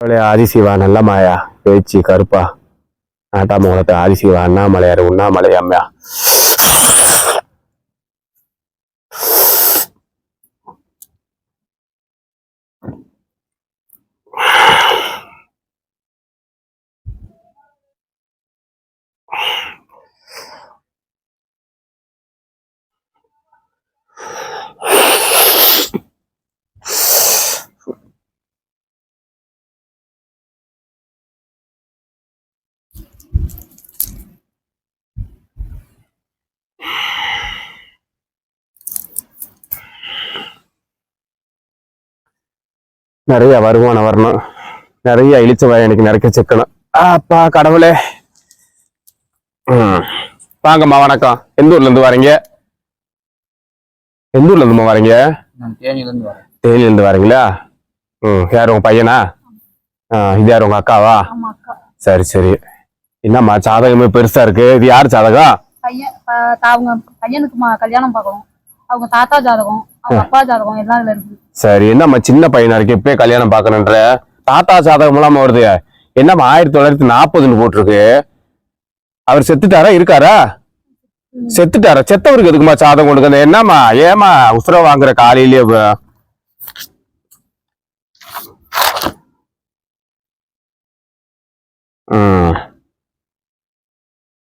அவளே ஆதிசிவா நல்ல மாயா பேச்சு கருப்பா. நாட்டாம ஆதிசிவா அண்ணாமலையார் உண்ணாமலை அம்மையா. நிறைய வருமானம் வரணும். நிறைய இழிச்ச வாய் எனக்கு நிறைக்க சிக்கணும். அப்பா கடவுளே. வாங்கம்மா வணக்கம். எந்த ஊர்ல இருந்து வரீங்க? எந்த ஊர்ல இருந்துமா வரீங்க? நான் தேனியிலேருந்து வரேன். தேனியில இருந்து வரீங்களா? ம் யார் உங்க பையனா? ஆ, இது யார் உங்க அக்காவா? சரி சரி. என்னம்மா ஜாதகமே பெருசா இருக்கு. இது யார் ஜாதகம்? பையன் ப- தா- அவங்க பையனுக்கு கல்யாணம் பார்க்கணும். அவங்க தாத்தா ஜாதகம் அவங்க அப்பா ஜாதகம் எல்லாம் இதுல இருக்கு. சரி என்னம்மா சின்ன பையனா இருக்கு இப்பயே கல்யாணம் பார்க்கணுன்ற? தாத்தா சாதகம் இல்லாம வருது. என்னம்மா ஆயிரத்தி தொள்ளாயிரத்தி நாற்பதுன்னு போட்டிருக்கு. அவர் செத்துட்டாரா இருக்காரா? செத்துட்டாரா? செத்தவருக்கு எதுக்குமா சாதம் கொடுக்குது என்னம்மா ஏமா உசுர வாங்குற காலையிலேயே ம்.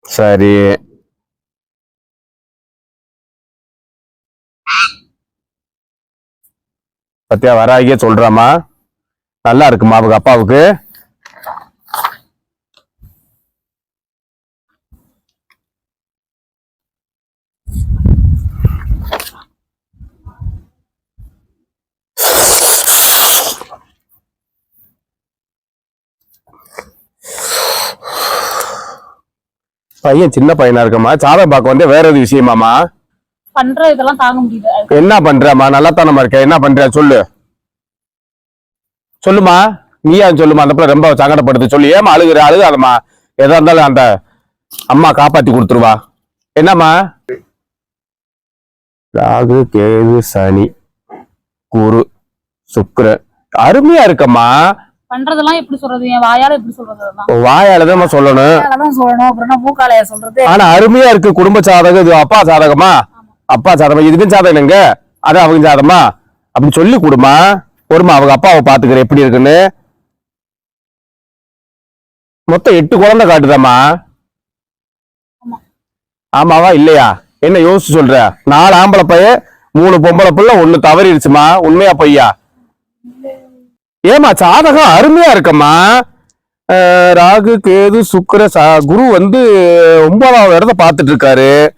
சரி. பத்தியா வராகியே சொல்றாமா நல்லா இருக்குமா அவங்க அப்பாவுக்கு? பையன் சின்ன பையனா இருக்கம்மா. சாதம் பார்க்க வந்து வேற எது விஷயமாமா பண்ற இதெல்லாம் தாங்க முடியல. அது என்ன பண்றமா நல்லா தானமா இருக்க? என்ன பண்ற? சொல்லு. சொல்லுமா? நீயா சொல்லுமா? அந்த பிள்ளை ரொம்ப சங்கடப்படுது. சொல்லு. ஏமா அழுகுற? அழுகாதம்மா. எதா இருந்தாலும் அந்த அம்மா காப்பாத்தி கொடுத்துருவா. என்னம்மா? ராகு கேது சனி குரு சுக்கிரன் அருமையா இருக்கம்மா. பண்றதெல்லாம் எப்படி சொல்றது? என் வாயால எப்படி சொல்றது வாயால தான் சொல்லணும். சொல்லணும். அப்புறம் என்ன மூக்காலையா சொல்றது? ஆனா அருமையா இருக்கு. குடும்ப சாதகம். இது அப்பா சாதகமா? அப்பா சாதகமா இதுக்கும் சாதகம் எங்க அது அவங்க சாதகமா அப்படி சொல்லி கொடுமா. பொறுமா அவங்க அப்பாவை பாத்துக்கிற எப்படி இருக்குன்னு? மொத்தம் எட்டு குழந்தை காட்டுதாம்மா. ஆமா. ஆமாவா? இல்லையா? என்ன யோசிச்சு சொல்ற? நாலு ஆம்பளை பையன் மூணு பொம்பளை பிள்ளை ஒண்ணு தவறிடுச்சுமா? உண்மையா பொய்யா? ஏமா சாதகம் அருமையா இருக்கம்மா. ராகு கேது சுக்கிர சா- குரு வந்து ஒன்பதாவது இடத்த பார்த்துட்டு இருக்காரு.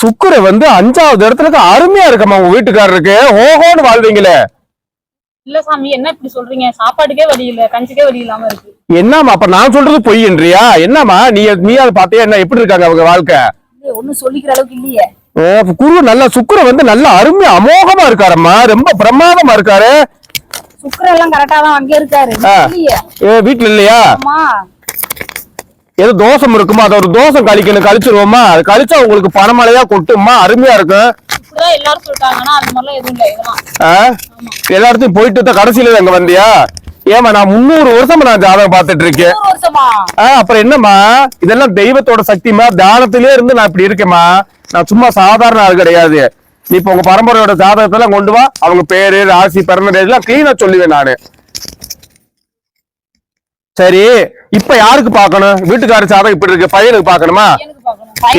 சுக்கிர வந்து அஞ்சாவது இடத்துல. அருமையா இருக்கம்மா உங்க வீட்டுக்காரருக்கு? ஓஹோன்னு வாழ்வீங்களே. இல்ல சாமி என்ன இப்படி சொல்றீங்க? சாப்பாட்டுக்கே வழி இல்ல கஞ்சிக்கே வழி இல்லாம இருக்கு. என்னம்மா அப்ப நான் சொல்றது பொய்ன்றியா என்னம்மா நீ நீ அதை பார்த்தியா? என்ன எப்படி இருக்காங்க அவங்க வாழ்க்கை? ஒண்ணும் சொல்லிக்கிற அளவுக்கு இல்லையே. குரு நல்ல சுக்கிர வந்து நல்ல அருமையா அமோகமா இருக்காரம்மா. ரொம்ப பிரமாதமா இருக்காரு. சுக்கரம் எல்லாம் கரெக்டா தான் அங்க இருக்காரு. வீட்டுல இல்லையா. ஏதோ தோசம் இருக்குமா? அது ஒரு தோசம் கழிக்கணும். கழிச்சிருவோமா? அது கழிச்சா உங்களுக்கு பணமழையா கொட்டுமா? அருமையா இருக்கும்? எல்லா இடத்தையும் போயிட்டு தான் கடைசியில எங்க வந்தியா? ஏமா நான் முந்நூறு வருஷமா நான் ஜாதகம் பார்த்துட்டு இருக்கேன். அப்புறம் என்னம்மா? இதெல்லாம் தெய்வத்தோட சக்திமா தியானத்திலே இருந்து நான் இப்படி இருக்கேம்மா. நான் சும்மா சாதாரண ஆள் கிடையாது. இப்ப உங்க பரம்பரையோட ஜாதகத்தெல்லாம் கொண்டு வா. அவங்க பேரு ராசி பிறந்த எல்லாம் கிளீனா சொல்லுவேன் நானு. சரி இப்ப யாருக்கு பார்க்கணும்? வீட்டுக்கார ஜாதகம் இப்படி இருக்கு பையனுக்கு பார்க்கணும்?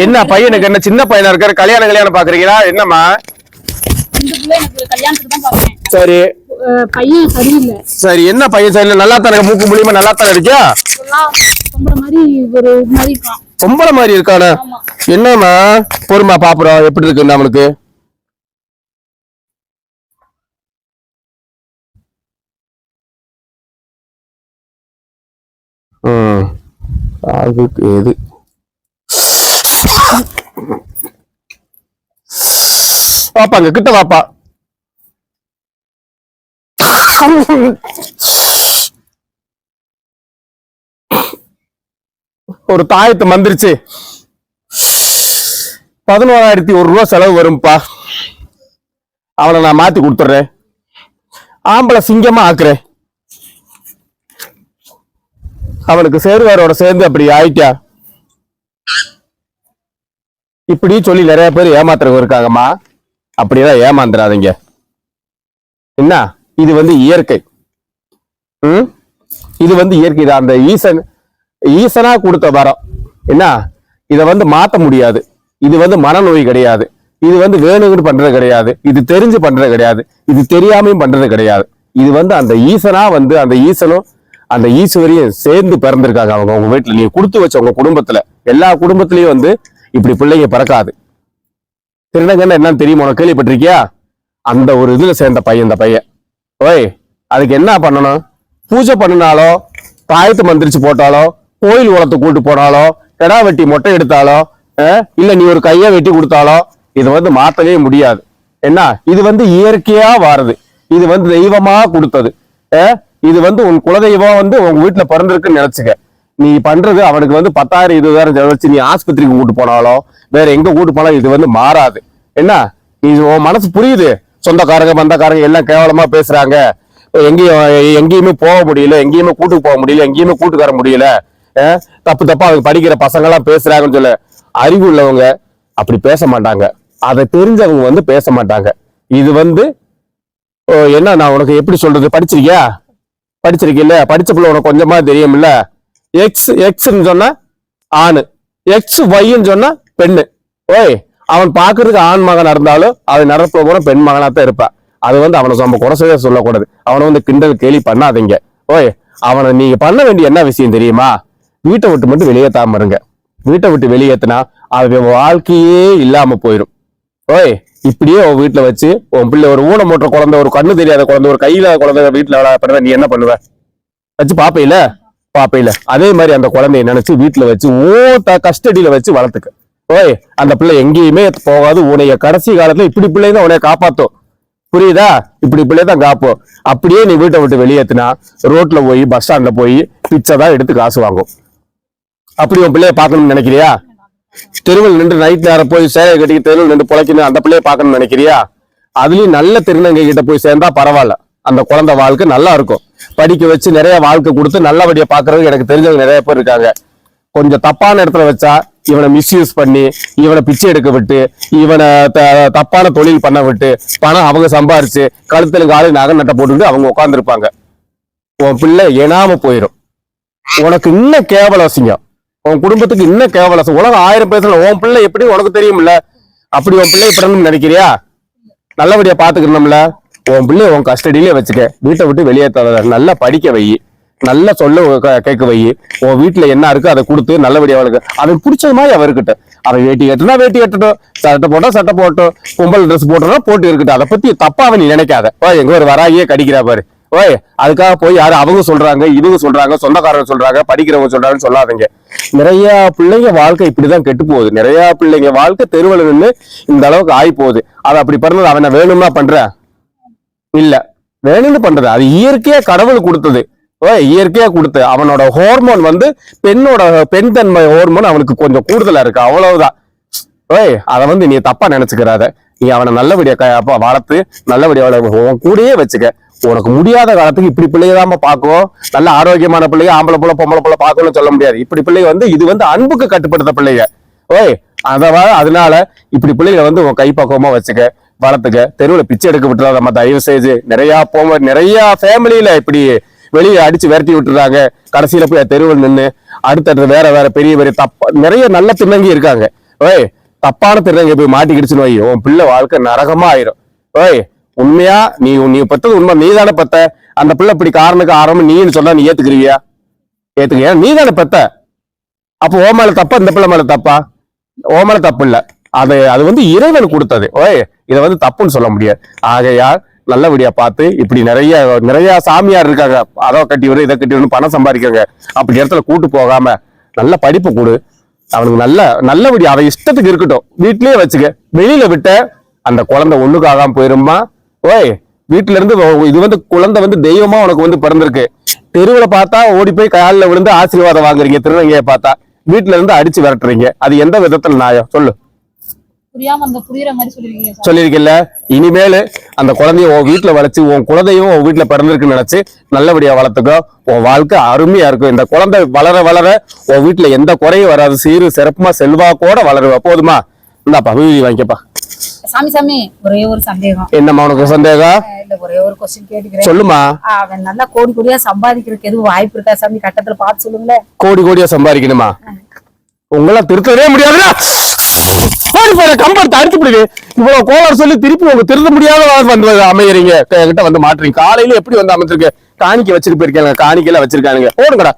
என்ன பையனுக்கு என்ன சின்ன பையனா இருக்காரு கல்யாணம் கல்யாணம் பாக்குறீங்களா என்னம்மா? சரி. பையன் சரியில்லை. சரி என்ன பையன் சைடுல நல்லா தானே மூக்கு மூலியமா நல்லா தானே இருக்கியா பொம்பளை மாதிரி இருக்கான். என்னம்மா? பொறுமா பாப்புறோம் எப்படி இருக்கு நம்மளுக்கு ம் அதுக்கு எது பாப்பாங்க கிட்ட வாப்பா. ஒரு தாயத்தை மந்திரிச்சு பதினோராயிரத்தி ஒரு ரூபா செலவு வரும்ப்பா அவனை நான் மாத்தி கொடுத்துட்றேன். ஆம்பளை சிங்கமா ஆக்குறேன். அவனுக்கு சேருவாரோட சேர்ந்து அப்படி ஆயிட்டா? இப்படி சொல்லி நிறைய பேர் ஏமாத்துறவங்க இருக்காங்கம்மா. அப்படியெல்லாம் ஏமாந்துடாதீங்க என்ன? இது வந்து இயற்கை. ம்? இது வந்து இயற்கை. தான் அந்த ஈசன் ஈசனா கொடுத்த வரம். என்ன? இதை வந்து மாத்த முடியாது. இது வந்து மனநோய் கிடையாது. இது வந்து வேணுங்கன்னு பண்றது கிடையாது. இது தெரிஞ்சு பண்றது கிடையாது. இது தெரியாமையும் பண்றது கிடையாது. இது வந்து அந்த ஈசனா வந்து அந்த ஈசனும் அந்த ஈஸ்வரியும் சேர்ந்து பிறந்திருக்காங்க அவங்க. உங்க வீட்டுல நீங்க கொடுத்து வச்ச உங்க குடும்பத்துல எல்லா குடும்பத்திலயும் வந்து இப்படி பிள்ளைங்க பிறக்காது. திருநங்கன்னு என்னன்னு தெரியுமா? உனக்கு கேள்விப்பட்டிருக்கியா? அந்த ஒரு இதுல சேர்ந்த பையன் இந்த பையன். ஓய் அதுக்கு என்ன பண்ணணும்? பூஜை பண்ணினாலோ தாயத்து மந்திரிச்சு போட்டாலோ கோயில் உலத்தை கூட்டு போனாலோ கிடா வெட்டி மொட்டை எடுத்தாலோ இல்ல நீ ஒரு கையை வெட்டி கொடுத்தாலோ இது வந்து மாத்தவே முடியாது. என்ன? இது வந்து இயற்கையா வாருது. இது வந்து தெய்வமா கொடுத்தது. இது வந்து உன் குலதெய்வம் வந்து உங்க வீட்டுல பிறந்திருக்குன்னு நினைச்சுக்க. நீ பண்றது அவனுக்கு வந்து பத்தாயிரம் இருபதாயிரம் செலவழிச்சு நீ ஆஸ்பத்திரிக்கு கூட்டு போனாலோ வேற எங்க கூட்டு போனாலும் இது வந்து மாறாது. என்ன? நீ உன் மனசு புரியுது? சொந்தக்காரங்க பந்தக்காரங்க எல்லாம் கேவலமா பேசுறாங்க. எங்கேயும் எங்கேயுமே போக முடியல எங்கேயுமே கூட்டுக்கு போக முடியல எங்கேயுமே கூட்டுக்கு வர முடியல தப்பு தப்பா அவங்க படிக்கிற பசங்க எல்லாம் பேசுறாங்கன்னு சொல்ல. அறிவு உள்ளவங்க அப்படி பேச மாட்டாங்க. அதை தெரிஞ்சவங்க வந்து பேச மாட்டாங்க. இது வந்து ஓ, என்ன நான் உனக்கு எப்படி சொல்றது? படிச்சிருக்கியா? படிச்சிருக்கீல்ல? படிச்ச பிள்ளை உனக்கு கொஞ்சமா தெரியும்ல? எக்ஸ் எக்ஸ்ன்னு சொன்னா ஆணு. எக்ஸ் ஒய்ன்னு சொன்னா பெண்ணு. ஓய் அவன் பாக்குறதுக்கு ஆண் மகனா இருந்தாலும் அவன் நடப்பு கூட பெண் மகனா தான் இருப்பான் அது வந்து அவனை நம்ம குறைசவே சொல்லக்கூடாது. அவனை வந்து கிண்டல் கேலி பண்ணாதீங்க. ஓய் அவனை நீங்க பண்ண வேண்டிய என்ன விஷயம் தெரியுமா? வீட்டை விட்டு மட்டும் வெளியேத்தாம இருங்க. வீட்டை விட்டு வெளியேத்தினா அவன் வாழ்க்கையே இல்லாம போயிடும் ஓய் இப்படியே உன் வீட்டுல வச்சு உன் பிள்ளை ஒரு ஊனமுற்ற குழந்தை ஒரு கண்ணு தெரியாத குழந்தை ஒரு கையில குழந்தை வீட்டுல விளையாடுற நீ என்ன பண்ணுவ? வச்சு பாப்பையில? பாப்பையில. அதே மாதிரி அந்த குழந்தைய நினைச்சு வீட்டுல வச்சு ஓ த கஸ்டடியில வச்சு வளர்த்துக்க. ஓய் அந்த பிள்ளை எங்கேயுமே போகாது. உன்னைய கடைசி காலத்துல இப்படி பிள்ளை தான் உன்னைய காப்பாத்தும். புரியுதா? இப்படி பிள்ளை தான் காப்போம். அப்படியே நீ வீட்டை விட்டு வெளியேத்தினா ரோட்ல போய் பஸ் ஸ்டாண்ட்ல போய் பிச்சை தான் எடுத்து காசு வாங்கும். அப்படி உன் பிள்ளைய பார்க்கணும்னு நினைக்கிறியா? தெருவில் நின்று நைட் நேரம் போய் சேலை கட்டி தெருவில் நின்று பிழைக்கணும் அந்த பிள்ளைய பார்க்கணும்னு நினைக்கிறியா? அதுலயும் நல்ல திருநங்கை கிட்ட போய் சேர்ந்தா பரவாயில்ல. அந்த குழந்தை வாழ்க்கை நல்லா இருக்கும். படிக்க வச்சு நிறைய வாழ்க்கை கொடுத்து நல்லபடியா பாக்குறதுக்கு எனக்கு தெரிஞ்சவங்க நிறைய பேர் இருக்காங்க. கொஞ்சம் தப்பான இடத்துல வச்சா இவனை மிஸ்யூஸ் பண்ணி இவனை பிச்சை எடுக்க விட்டு இவனை த- தப்பான தொழில் பண்ண விட்டு பணம் அவங்க சம்பாரிச்சு கழுத்துல காலு நகை நட்டை போட்டுட்டு அவங்க உட்காந்துருப்பாங்க உன் பிள்ளை ஏனாம போயிடும் உனக்கு இன்னும் கேவல அசிங்கம் உன் குடும்பத்துக்கு இன்னும் கேவல? உலகம் ஆயிரம் பேசல உன் பிள்ளை எப்படி உனக்கு தெரியும்ல? அப்படி உன் பிள்ளை இப்படி நினைக்கிறியா? நல்லபடியா பாத்துக்கணும்ல உன் பிள்ளை உன் கஸ்டடியிலே வச்சுக்க. வீட்டை விட்டு வெளியேற்றாத. நல்லா படிக்க வை. நல்லா சொல்ல கேட்க வை. உன் வீட்டுல என்ன இருக்கு அதை கொடுத்து நல்லபடியா அவளுக்கு அவன் பிடிச்சது மாதிரி அவ இருக்கட்டும் அவன் வேட்டி கட்டினா வேட்டி கட்டட்டும். சட்டை போட்டா சட்டை போட்டோம் கும்பல் ட்ரெஸ் போட்டோம்னா போட்டு இருக்கட்டும். அதை பத்தி தப்பா அவன் நீ நினைக்காத. எங்க ஒரு வராகியே கடிக்கிறா பாரு. ஓய் அதுக்காக போய் யாரும் அவங்க சொல்றாங்க இவங்க சொல்றாங்க சொந்தக்காரங்க சொல்றாங்க படிக்கிறவங்க சொல்றாங்கன்னு சொல்லாதீங்க. நிறைய பிள்ளைங்க வாழ்க்கை இப்படிதான் கெட்டு போகுது. நிறைய பிள்ளைங்க வாழ்க்கை தெருவில் நின்று இந்த அளவுக்கு ஆகி போகுது. அது அப்படி பண்ணது அவனை வேணும்னா பண்றேன் இல்ல. வேணும்னு பண்றது. அது இயற்கையா கடவுள் கொடுத்தது. ஓய் இயற்கையா கொடுத்து. அவனோட ஹோர்மோன் வந்து பெண்ணோட பெண் தன்மை ஹோர்மோன் அவனுக்கு கொஞ்சம் கூடுதலா இருக்கு. அவ்வளவுதான். ஓய் அதை வந்து நீ தப்பா நினைச்சுக்கிறாத. நீ அவனை நல்லபடியா வளர்த்து நல்லபடியா கூடயே வச்சுக்க. உனக்கு முடியாத காலத்துக்கு இப்படி பிள்ளைய பார்க்கும் நல்ல ஆரோக்கியமான பிள்ளைய ஆம்பளை புள்ள பொம்பளை புள்ள பார்க்கணும்னு சொல்ல முடியாது. இப்படி பிள்ளைய வந்து இது வந்து அன்புக்கு கட்டுப்படுத்த பிள்ளைங்க. ஓய் அதவா அதனால இப்படி பிள்ளைகளை வந்து உன் கைப்பக்குவமா வச்சுக்க வளர்த்துக்க தெருவில் பிச்சை எடுக்க விட்டுறாத நம்ம தயவு செய்து நிறைய போக நிறைய ஃபேமிலியில இப்படி வெளியே அடிச்சு விரட்டி விட்டுறாங்க. கடைசியில போய் தெருவில் நின்று அடுத்தடுத்து வேற வேற பெரிய பெரிய தப்பா நிறைய நல்ல திருநங்கி இருக்காங்க. ஓய் தப்பான திருநங்கை போய் மாட்டிக்கிடுச்சுன்னு வை. உன் பிள்ளை வாழ்க்கை நரகமா ஆயிரும் ஓய் உண்மையா? நீ நீ பெத்தது உண்மை. நீ தானே பெத்த. அந்த பிள்ளை இப்படி காரணக்கு ஆரம்பம் நீன்னு சொன்னா நீ ஏத்துக்கிறியா? ஏத்துக்கிறியா? நீ தானே பெத்த. அப்போ ஓ மேல தப்பா? இந்த பிள்ளை மேல தப்பா? ஓ மேல தப்பு இல்ல. அது அது வந்து இறைவன் கொடுத்தது. ஓய் இதை வந்து தப்புன்னு சொல்ல முடியாது. ஆகையால் நல்லபடியா பார்த்து இப்படி நிறைய நிறைய சாமியார் இருக்காங்க. அதை கட்டி விடு இதை கட்டி விடு பணம் சம்பாதிக்கிறாங்க. அப்படி இடத்துல கூட்டு போகாம நல்ல படிப்பு கொடு. அவனுக்கு நல்ல நல்லபடியா அவன் இஷ்டத்துக்கு இருக்கட்டும். வீட்லயே வச்சுக்க. வெளியில விட்ட அந்த குழந்தை ஒண்ணுக்காகாம போயிருமா ஓய் வீட்டுல இருந்து இது வந்து குழந்தை வந்து தெய்வமா உனக்கு வந்து பிறந்திருக்கு. தெருவுல பார்த்தா ஓடி போய் காலில் விழுந்து ஆசீர்வாதம் வாங்குறீங்க திருநங்கையை பார்த்தா. வீட்டுல இருந்து அடிச்சு விரட்டுறீங்க. அது எந்த விதத்துல நியாயம்? சொல்லு. புரியாம அந்த புரியுற மாதிரி சொல்லிருக்கீங்க சாமி சொல்லியிருக்கல இனிமேல் அந்த குழந்தைய உன் வீட்டுல வளர்த்து உன் குழந்தையும் உன் வீட்டுல பிறந்திருக்குன்னு நினைச்சு நல்லபடியா வளர்த்துக்கோ. உன் வாழ்க்கை அருமையா இருக்கும். இந்த குழந்தை வளர வளர உன் வீட்டுல எந்த குறையும் வராது. சீரு சிறப்புமா செல்வாக்கோட வளருவ. போதுமா? இந்தாப்பா விபூதி வாங்கிக்கப்பா. சாமி சாமி ஒரே ஒரு சந்தேகம். என்னம்மா உனக்கு சந்தேகம்? இல்ல ஒரே ஒரு கொஸ்டின் கேட்டுக்கிறேன். சொல்லுமா. அவன் நல்லா கோடி கோடியா சம்பாதிக்கிறதுக்கு எதுவும் வாய்ப்பு இருக்கா சாமி? கட்டத்துல பார்த்து சொல்லுங்களேன் கோடி கோடியா சம்பாதிக்கணுமா? உங்களாம் திருத்தவே முடியாதுடா. போடி போற கம்பெடுத்து அடிச்சு பிடிக்கு இவ்வளவு கோளாறு சொல்லி திருப்பி உங்க திருத்த முடியாத வந்து அமையறீங்க. என்கிட்ட வந்து மாட்டுறீங்க. காலையில எப்படி வந்து அமைச்சிருக்கு காணிக்கை வச்சுட்டு போயிருக்காங்க காணிக்கையில வச்சிருக்கானுங்க. போடுங்கடா.